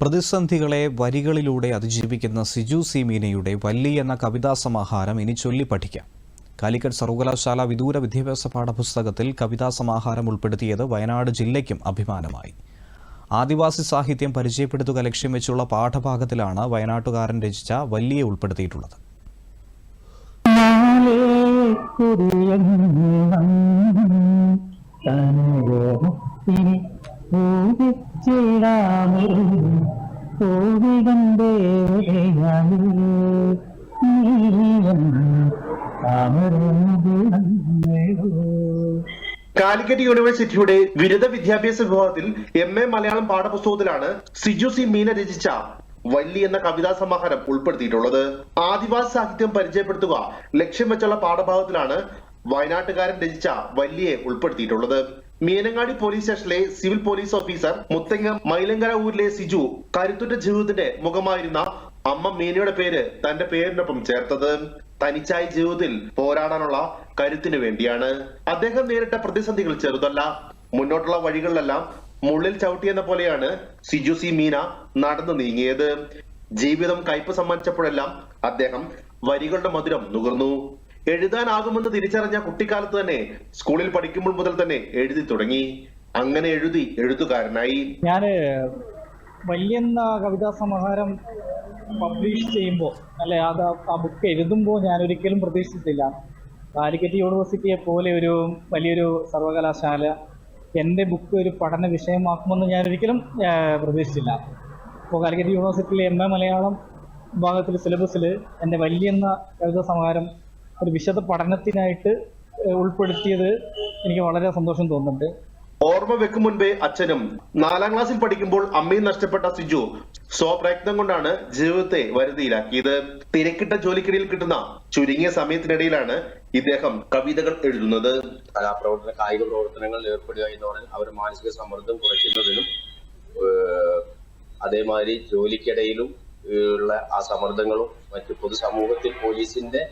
പ്രതിസന്ധികളെ വരികളിലൂടെ അതിജീവിക്കുന്ന സിജു സി മീനയുടെ വല്ലി എന്ന കവിതാ സമാഹാരം ഇനി ചൊല്ലി പഠിക്കാം. കാലിക്കറ്റ് സർവകലാശാല വിദൂര വിദ്യാഭ്യാസ പാഠപുസ്തകത്തിൽ കവിതാ സമാഹാരം ഉൾപ്പെടുത്തിയത് വയനാട് ജില്ലയ്ക്കും അഭിമാനമായി. ആദിവാസി സാഹിത്യം പരിചയപ്പെടുത്തുക ലക്ഷ്യം വെച്ചുള്ള പാഠഭാഗത്തിലാണ് വയനാട്ടുകാരൻ രചിച്ച വല്ലിയെ ഉൾപ്പെടുത്തിയിട്ടുള്ളത്. നാളെ കാലിക്കറ്റ് യൂണിവേഴ്സിറ്റിയുടെ ബിരുദ വിദ്യാഭ്യാസ വിഭാഗത്തിൽ എം എ മലയാളം പാഠപുസ്തകത്തിലാണ് സിജു സി മീന രചിച്ച വല്ലി എന്ന കവിതാ സമാഹാരം ഉൾപ്പെടുത്തിയിട്ടുള്ളത്. ആദിവാസി സാഹിത്യം പരിചയപ്പെടുത്തുക ലക്ഷ്യം വെച്ചുള്ള പാഠഭാഗത്തിലാണ് വയനാട്ടുകാരൻ രചിച്ച വല്ലിയെ ഉൾപ്പെടുത്തിയിട്ടുള്ളത്. മീനങ്ങാടി പോലീസ് സ്റ്റേഷനിലെ civil police officer Muthanga Mylankara ഊരിലെ Siju കരുത്തുറ്റ ജീവിതത്തിന്റെ മുഖമായിരുന്ന അമ്മ മീനയുടെ പേര് തന്റെ പേരിനൊപ്പം ചേർത്തത്. തനിച്ചായി ജീവിതത്തിൽ പോരാടാനുള്ള കരുത്തിനു വേണ്ടിയാണ്. അദ്ദേഹം നേരിട്ട പ്രതിസന്ധികൾ ചെറുതല്ല. മുന്നോട്ടുള്ള വഴികളിലെല്ലാം മുള്ളിൽ ചവിട്ടിയെന്ന പോലെയാണ് സിജു സി മീന നടന്നു നീങ്ങിയത്. ജീവിതം കയ്പ് സമ്മാനിച്ചപ്പോഴെല്ലാം അദ്ദേഹം വരികളുടെ മധുരം നുകർന്നു. എഴുതാനാകുമെന്ന് തിരിച്ചറിഞ്ഞ കുട്ടിക്കാലത്ത് തന്നെ സ്കൂളിൽ പഠിക്കുമ്പോൾ മുതൽ തന്നെ എഴുതി തുടങ്ങി. അങ്ങനെ എഴുതി എഴുത്തുകാരനായി. ഞാൻ വല്യെന്ന കവിതാ സമാഹാരം പബ്ലിഷ് ചെയ്യുമ്പോൾ അല്ലെ അത് ആ ബുക്ക് എഴുതുമ്പോൾ ഞാൻ ഒരിക്കലും പ്രതീക്ഷിച്ചില്ല കാലിക്കറ്റ് യൂണിവേഴ്സിറ്റിയെ പോലെ ഒരു വലിയൊരു സർവകലാശാല എന്റെ ബുക്ക് ഒരു പഠന വിഷയമാക്കുമെന്ന് ഞാൻ ഒരിക്കലും പ്രതീക്ഷിച്ചില്ല. അപ്പോൾ കാലിക്കറ്റ് യൂണിവേഴ്സിറ്റിയിലെ എം എ മലയാളം വിഭാഗത്തിൽ സിലബസിൽ എന്റെ വലിയ കവിതാ സമാഹാരം ഒരു വിശദ പഠനത്തിനായിട്ട് ഉൾപ്പെടുത്തിയത് എനിക്ക് വളരെ സന്തോഷം തോന്നുന്നുണ്ട്. ഓർമ്മ വെക്കും മുൻപേ അച്ഛനും നാലാം ക്ലാസ്സിൽ പഠിക്കുമ്പോൾ അമ്മയും നഷ്ടപ്പെട്ട സിജു സ്വപ്രയത്നം കൊണ്ടാണ് ജീവിതത്തെ വരുതിയിലാക്കിയത്. തിരക്കിട്ട ജോലിക്കിടയിൽ കിട്ടുന്ന ചുരുങ്ങിയ സമയത്തിനിടയിലാണ് ഇദ്ദേഹം കവിതകൾ എഴുതുന്നത്. കലാപ്രവർത്തന കായിക പ്രവർത്തനങ്ങളിൽ ഏർപ്പെടുക എന്ന് പറഞ്ഞാൽ അവരുടെ മാനസിക സമ്മർദ്ദം കുറയ്ക്കുന്നതിനും അതേമാതിരി ജോലിക്കിടയിലും ഉള്ള ആ സമ്മർദ്ദങ്ങളും മറ്റു പൊതുസമൂഹത്തിൽ പോലീസിന്റെ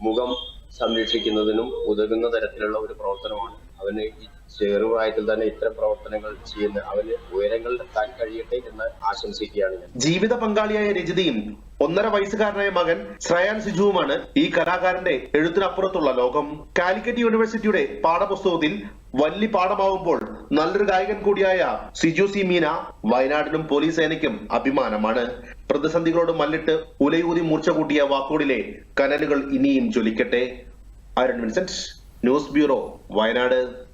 മുഖം സംരക്ഷിക്കുന്നതിനും ഉതകുന്ന തരത്തിലുള്ള ഒരു പ്രവർത്തനമാണ്. അവന് ചെറുപ്രായത്തിൽ തന്നെ ഇത്തരം പ്രവർത്തനങ്ങൾ ചെയ്യുന്ന അവന് ഉയരങ്ങളിലെത്താൻ കഴിയട്ടെ എന്ന് ആശംസിക്കുകയാണ് ഞാൻ. ജീവിത പങ്കാളിയായ രജിതയും ഒന്നര വയസ്സുകാരനായ മകൻ ശ്രയാൻ സിജുവുമാണ് ഈ കലാകാരന്റെ എഴുത്തിനപ്പുറത്തുള്ള ലോകം. കാലിക്കറ്റ് യൂണിവേഴ്സിറ്റിയുടെ പാഠപുസ്തകത്തിൽ വല്ലി പാഠമാവുമ്പോൾ നല്ലൊരു ഗായകൻ കൂടിയായ സിജു സി മീന വയനാടിനും പോലീസ് സേനയ്ക്കും അഭിമാനമാണ്. പ്രതിസന്ധികളോട് മല്ലിട്ട് ഉലയൂതി മൂർച്ച കൂട്ടിയ വാക്കോടിലെ കനലുകൾ ഇനിയും ജ്വലിക്കട്ടെ. Arun Vincent news bureau Wayanad.